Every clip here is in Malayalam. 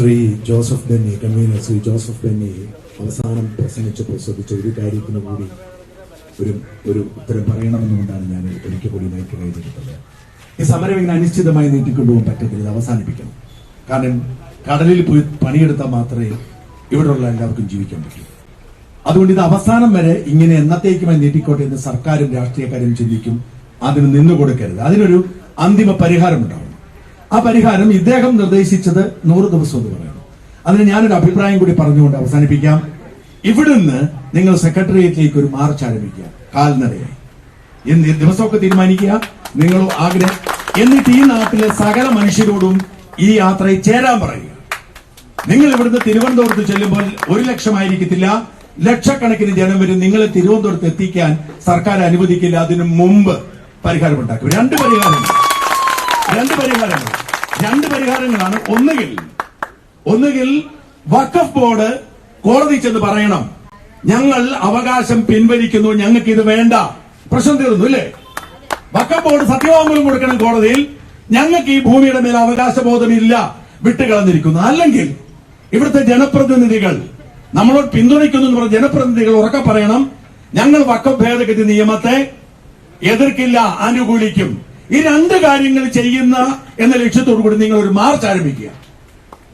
Shri Joseph Benny convener Shri Joseph Benny അവസാനം പ്രസംഗിച്ചപ്പോൾ ശ്രദ്ധിച്ച ഒരു കാര്യത്തിന് കൂടി ഒരു ഒരു ഉത്തരം പറയണമെന്നുകൊണ്ടാണ് ഞാൻ ഒരിക്കൽ കൂടി മൈക്ക് കൈതെടുത്തത് ഈ സമരം ഇങ്ങനെ അനിശ്ചിതമായി നീട്ടിക്കൊണ്ടുപോകാൻ പറ്റത്തില്ല ഇത് അവസാനിപ്പിക്കണം. കാരണം കടലിൽ പോയി പണിയെടുത്താൽ മാത്രമേ ഇവിടെയുള്ള എല്ലാവർക്കും ജീവിക്കാൻ പറ്റൂ. അതുകൊണ്ട് ഇത് അവസാനം വരെ ഇങ്ങനെ എന്നത്തേക്കുമായി നീട്ടിക്കോട്ടെ എന്ന് സർക്കാരും രാഷ്ട്രീയക്കാരും ചിന്തിക്കും. അതിന് നിന്നു കൊടുക്കരുത് അതിനൊരു അന്തിമ പരിഹാരം ഉണ്ടാവണം ആ പരിഹാരം ഇദ്ദേഹം നിർദ്ദേശിച്ചത് നൂറ് ദിവസം എന്ന് പറയണം. അതിന് ഞാനൊരു അഭിപ്രായം കൂടി പറഞ്ഞുകൊണ്ട് അവസാനിപ്പിക്കാം. ഇവിടുന്ന് നിങ്ങൾ സെക്രട്ടേറിയറ്റിലേക്ക് ഒരു മാർച്ച് ആരംഭിക്കുക. കാൽനടയായി എന്ന് ദിവസമൊക്കെ തീരുമാനിക്കുക? നിങ്ങൾ ആഗ്രഹം? എന്നിട്ട് ഈ നാട്ടിലെ സകല മനുഷ്യരോടും ഈ യാത്രയിൽ ചേരാൻ പറയുക. നിങ്ങൾ ഇവിടുന്ന് തിരുവനന്തപുരത്ത് ചെല്ലുമ്പോൾ ഒരു ലക്ഷമായിരിക്കത്തില്ല ലക്ഷക്കണക്കിന് ജനം വരും നിങ്ങളെ തിരുവനന്തപുരത്ത് എത്തിക്കാൻ സർക്കാർ അനുവദിക്കില്ല. അതിനു മുമ്പ് പരിഹാരമുണ്ടാക്കും രണ്ട് പരിഹാരങ്ങൾ. രണ്ട് പരിഹാരങ്ങൾ. പരിഹാരങ്ങളാണ് ഒന്നുകിൽ ഒന്നുകിൽ വഖഫ് ബോർഡ് കോടതി ചെന്ന് പറയണം. ഞങ്ങൾ അവകാശം പിൻവലിക്കുന്നു ഞങ്ങൾക്ക് ഇത് വേണ്ട. പ്രശ്നം തീർന്നു ഇല്ലേ വഖഫ് ബോർഡ് സത്യവാങ്മൂലം കൊടുക്കണം കോടതിയിൽ. ഞങ്ങൾക്ക് ഈ ഭൂമിയുടെ മേൽ അവകാശബോധമില്ല. വിട്ടുകളഞ്ഞിരിക്കുന്നു. അല്ലെങ്കിൽ ഇവിടുത്തെ ജനപ്രതിനിധികൾ നമ്മളോട് പിന്തുണയ്ക്കുന്നു എന്ന് പറഞ്ഞ ജനപ്രതിനിധികൾ ഉറക്കെ പറയണം ഞങ്ങൾ വക്കം ഭേദഗതി നിയമത്തെ എതിർക്കില്ല അനുകൂലിക്കും ഈ രണ്ട് കാര്യങ്ങൾ ചെയ്യുന്ന എന്ന ലക്ഷ്യത്തോടു കൂടി നിങ്ങൾ ഒരു മാർച്ച് ആരംഭിക്കുക.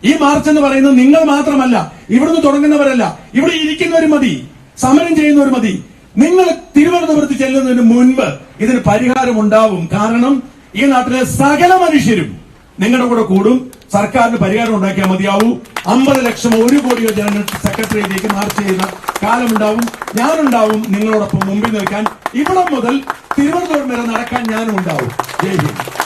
ഈ മാർച്ച് എന്ന് പറയുന്നത് നിങ്ങൾ മാത്രമല്ല ഇവിടുന്ന് തുടങ്ങുന്നവരല്ല ഇവിടെ ഇരിക്കുന്നവർ മതി സമരം ചെയ്യുന്നവർ മതി. നിങ്ങൾ തിരുവനന്തപുരത്ത് ചെല്ലുന്നതിന് മുൻപ് ഇതിന് പരിഹാരം ഉണ്ടാവും. കാരണം ഈ നാട്ടിലെ സകല മനുഷ്യരും നിങ്ങളുടെ കൂടെ കൂടും. സർക്കാരിന് പരിഹാരം ഉണ്ടാക്കിയാൽ മതിയാവൂ. അമ്പത് ലക്ഷം ഒരു കോടിയോ ജനങ്ങൾ സെക്രട്ടറിയിലേക്ക് മാർച്ച് ചെയ്യുന്ന കാലമുണ്ടാവും. ഞാനുണ്ടാവും നിങ്ങളോടൊപ്പം മുമ്പിൽ നിൽക്കാൻ. ഇവിടെ മുതൽ തിരുവനന്തപുരം വരെ നടക്കാൻ ഞാനും ഉണ്ടാവും. David.